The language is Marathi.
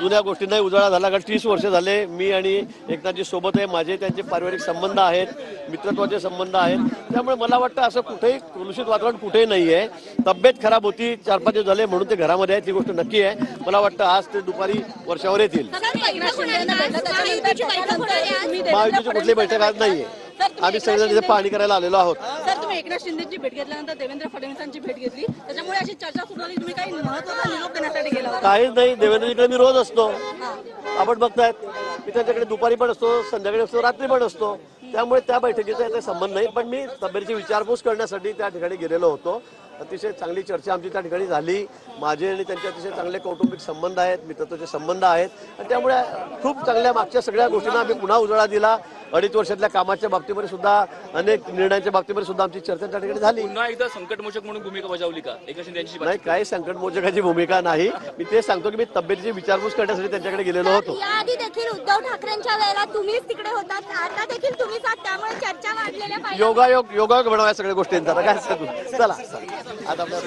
जुन्या गोष्टींनाही उजाळा झाला कारण तीस वर्ष झाले मी आणि एकनाथजी सोबत आहे. माझे त्यांचे पारिवारिक संबंध आहेत मित्रत्वाचे संबंध आहेत. त्यामुळे मला वाटतं असं कुठेही कलुषित वातावरण कुठेही नाही आहे तब्येत खराब होती चार पाच दिवस झाले म्हणून ते घरामध्ये आहेत ही गोष्ट नक्की आहे. मला वाटतं आज ते दुपारी वर्षावर येतील. महायुतीची कुठली बैठक आज नाहीये. आम्ही सगळेजण तिथे पाहणी करायला आलेलो आहोत. एकनाथ शिंदेची भेट घेतल्यानंतर देवेंद्र फडणवीसांची भेट घेतली. त्याच्यामुळे अशी चर्चा सुरू झाली. तुम्ही काही महत्त्वाचा निरोप देण्यासाठी गेला काहीच नाही. देवेंद्रजीकडे मी रोज असतो. आपण बघतायत मी त्यांच्याकडे दुपारी पण असतो संध्याकाळी असतो रात्री पण असतो. त्यामुळे त्या बैठकीचा याचा संबंध नाही. पण मी तब्येतीची विचारपूस करण्यासाठी त्या ठिकाणी गेलेलो होतो. अतिशय चांगली चर्चा आमची त्या ठिकाणी झाली. माझे आणि त्यांचे अतिशय चांगले कौटुंबिक संबंध आहेत मित्रत्वाचे संबंध आहेत. आणि त्यामुळे खूप चांगल्या मागच्या सगळ्या गोष्टींना आम्ही पुन्हा उजाळा दिला. अडीच वर्षातल्या कामाच्या बाबतीमध्ये सुद्धा अनेक निर्णयांच्या बाबतीमध्ये सुद्धा आमची चर्चा त्या ठिकाणी झाली पुन्हा एकदा संकटमोचक म्हणून भूमिका बजावली का एकनाथ शिंदे यांची नाही काही संकटमोचकाची भूमिका नाही मी ते सांगतो की मी तब्येतीची विचारपूस करण्यासाठी त्यांच्याकडे गेलेलो होतो याआधी देखील उद्धव ठाकरेंच्या वेळेला तुम्हीच तिकडे होतात आता देखील तुम्हीच आहात त्यामुळे चर्चा वाढलेल्या पाहिजे योगायोग योगायोग बनवा या सगळ्या गोष्टींचा आता काय सांगू चला चला. आता आपल्या